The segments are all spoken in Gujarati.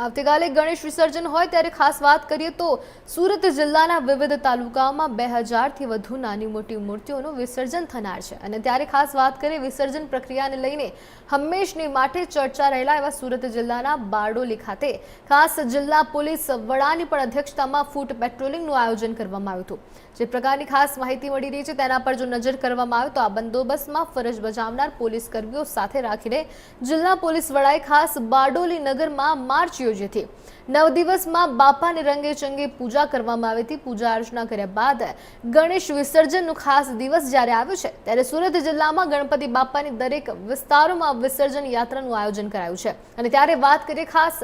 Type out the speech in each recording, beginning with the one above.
આવતીકાલે ગણેશ વિસર્જન હોય ત્યારે ખાસ વાત કરીએ તો સુરત જિલ્લાના વિવિધ તાલુકાઓમાં બે હજારથી વધુ નાની મોટી મૂર્તિઓનું વિસર્જન થનાર છે. અને ત્યારે ખાસ વાત કરીએ વિસર્જન પ્રક્રિયાને લઈને હંમેશની માટે ચર્ચા રહેલા એવા સુરત જિલ્લાના બારડોલી ખાતે ખાસ જિલ્લા પોલીસ વડાની પણ અધ્યક્ષતામાં ફૂટ પેટ્રોલિંગનું આયોજન કરવામાં આવ્યું હતું. જે પ્રકારની ખાસ માહિતી મળી રહી છે તેના પર જો નજર કરવામાં આવે તો આ બંદોબસ્તમાં ફરજ બજાવનાર પોલીસ કર્મીઓ સાથે રાખીને જિલ્લા પોલીસ વડાએ ખાસ બારડોલી નગરમાં માર્ચ યોજી હતી નવ દિવસમાં બાપાને રંગે ચંગે પૂજા કરવામાં આવી હતી. પૂજા અર્ચના કર્યા બાદ ગણેશ વિસર્જનનો ખાસ દિવસ જ્યારે આવ્યો છે, ત્યારે સુરત જિલ્લામાં ગણપતિ બાપાની દરેક વિસ્તારોમાં વિસર્જન યાત્રાનું આયોજન કરાયું છે. અને ત્યારે વાત કરીએ ખાસ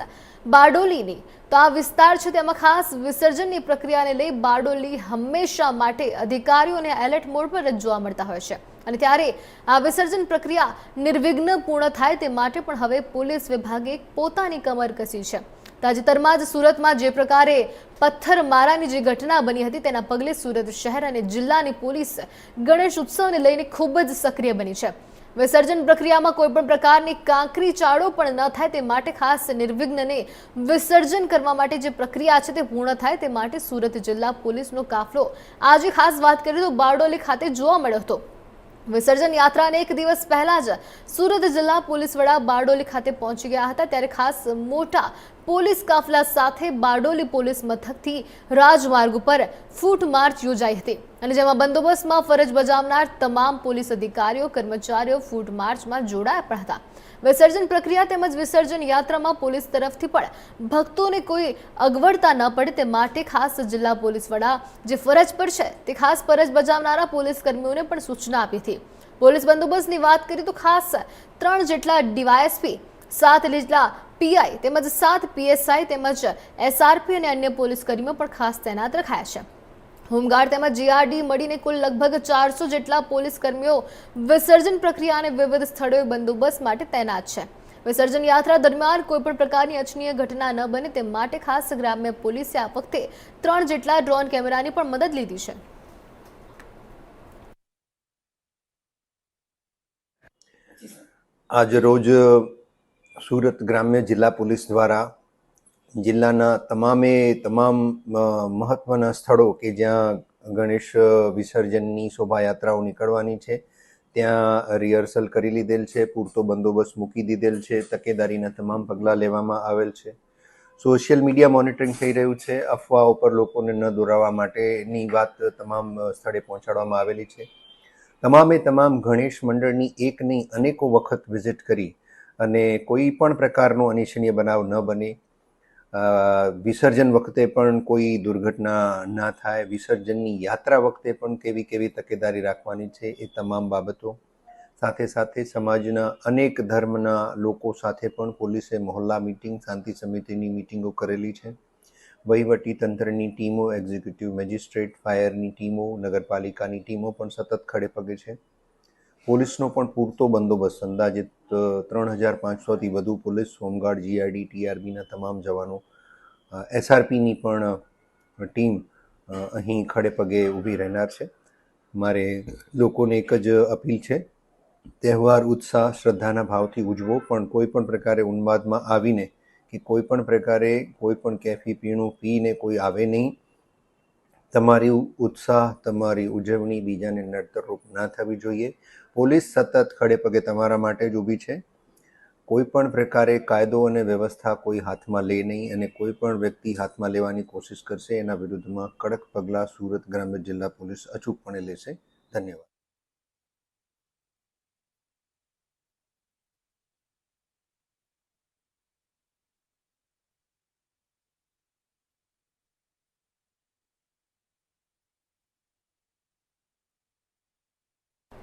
બારડોલીની. તો આ વિસ્તાર છે તેમાં ખાસ વિસર્જનની પ્રક્રિયાને લઈ બારડોલી હંમેશા માટે અધિકારીઓને એલર્ટ મોડ પર જ જોવા મળતા હોય છે. અને ત્યારે આ વિસર્જન પ્રક્રિયા નિર્વિઘ્ન પૂર્ણ થાય તે માટે પણ હવે પોલીસ વિભાગે પોતાની કમર કસી છે. તાજેતરમાં જ સુરતમાં જે પ્રકારે પથ્થરમારાની જે ઘટના બની હતી તેના પગલે સુરત શહેર અને જિલ્લાની પોલીસ ગણેશ ઉત્સવને લઈને ખૂબ જ સક્રિય બની છે. વિસર્જન પ્રક્રિયામાં કોઈપણ પ્રકારની કાંકરી, ચાળો પણ ન થાય તે માટે ખાસ નિર્વિઘ્નને વિસર્જન કરવા માટે જે પ્રક્રિયા છે તે પૂર્ણ થાય તે માટે સુરત જિલ્લા પોલીસનો કાફલો. આજે ખાસ વાત કરીએ તો બારડોલી ખાતે જોવા મળ્યો હતો. વિસર્જન યાત્રાને એક દિવસ પહેલા જ સુરત જિલ્લા પોલીસ વડા બારડોલી ખાતે પહોંચી ગયા હતા. ત્યારે ખાસ મોટા પોલીસ કાફલા સાથે બારડોલી પોલીસ મથકથી રાજમાર્ગ ઉપર ફૂટ માર્ચ યોજાઈ હતી. અને જેમાં બંદોબસ્તમાં ફરજ બજાવનાર તમામ પોલીસ અધિકારીઓ, કર્મચારીઓ ફૂટ માર્ચમાં જોડાયા પણ હતા. વિસર્જન પ્રક્રિયા તેમજ વિસર્જન યાત્રામાં પોલીસ તરફથી પણ ભક્તોને કોઈ અગવડતા ન પડે તે માટે ખાસ જિલ્લા પોલીસ વડા જે ફરજ પર છે તે ખાસ ફરજ બજાવનારા પોલીસ કર્મીઓને પણ સૂચના આપી હતી. પોલીસ બંદોબસ્તની વાત કરીએ તો ખાસ ત્રણ જેટલા ડીવાયએસપી, સાત જેટલા પીઆઈ તેમજ સાત પીએસઆઈ તેમજ એસઆરપી અને અન્ય પોલીસ કર્મીઓ પણ ખાસ તૈનાત રખાયા છે. હોમગાર્ડ તેમજ જીઆરડી મળીને કુલ લગભગ ચારસો જેટલા પોલીસ કર્મીઓ વિસર્જન પ્રક્રિયા અને વિવિધ સ્થળોએ બંદોબસ્ત માટે તૈનાત છે. વિસર્જન યાત્રા દરમિયાન કોઈપણ પ્રકારની અચનીય ઘટના ન બને તે માટે ખાસ ગ્રામ્ય પોલીસે આ વખતે ત્રણ જેટલા ડ્રોન કેમેરાની પણ મદદ લીધી છે. આજ રોજ સુરત ગ્રામ્ય જિલ્લા પોલીસ દ્વારા જિલ્લાના તમામે તમામ મહત્ત્વના સ્થળો કે જ્યાં ગણેશ વિસર્જનની શોભાયાત્રાઓ નીકળવાની છે, ત્યાં રિહર્સલ કરી લીધેલ છે, પૂરતો બંદોબસ્ત મૂકી દીધેલ છે, તકેદારીના તમામ પગલાં લેવામાં આવેલ છે. સોશિયલ મીડિયા મોનિટરિંગ થઈ રહ્યું છે, અફવાઓ પર લોકોને ન દોરાવવા માટેની વાત તમામ સ્થળે પહોંચાડવામાં આવેલી છે. તમામે તમામ ગણેશ મંડળની એક નહીં અનેકો વખત વિઝિટ કરી અને કોઈ પણ પ્રકારનો અનિચ્છનીય બનાવ ન બને. વિસર્જન વખતે પણ કોઈ દુર્ઘટના ના થાય. વિસર્જનની યાત્રા વખતે પણ કેવી કેવી તકેદારી રાખવાની છે એ તમામ બાબતો. સાથે સાથે સમાજના અનેક ધર્મના લોકો સાથે પણ પોલીસે મહોલ્લા મિટિંગ, શાંતિ સમિતિની મિટિંગો કરેલી છે. વહીવટી તંત્રની ટીમો, એક્ઝિક્યુટિવ મેજિસ્ટ્રેટ, ફાયરની ટીમો, નગરપાલિકાની ટીમો પણ સતત ખડે પગે છે. પોલીસનો પણ પૂરતો બંદોબસ્ત અંદાજિત ત્રણ હજાર પાંચસોથી વધુ પોલીસ, હોમગાર્ડ જીઆરડી ટીઆરબીના તમામ જવાનો એસઆરપીની પણ ટીમ અહીં ખડે પગે ઊભી રહેનાર છે. મારે લોકોને એક જ અપીલ છે, તહેવાર, ઉત્સાહ, શ્રદ્ધાના ભાવથી ઉજવો, પણ કોઈ પણ પ્રકારે ઉન્માદમાં આવીને કે કોઈ પણ પ્રકારે કોઈ પણ કેફી પીણું પીને કોઈ આવે નહીં, તમારી ઉત્સાહ, તમારી ઉજવણી બીજાને નડતરરૂપ ના થવી જોઈએ. પોલીસ સતત ખડે પગે તમારા માટે જ ઊભી છે. કોઈ પણ પ્રકારે કાયદો અને વ્યવસ્થા કોઈ હાથમાં લે નહીં અને કોઈ પણ વ્યક્તિ હાથમાં લેવાની કોશિશ કરશે એના વિરુદ્ધમાં કડક પગલાં સુરત ગ્રામ્ય જિલ્લા પોલીસ અચૂકપણે લેશે. ધન્યવાદ.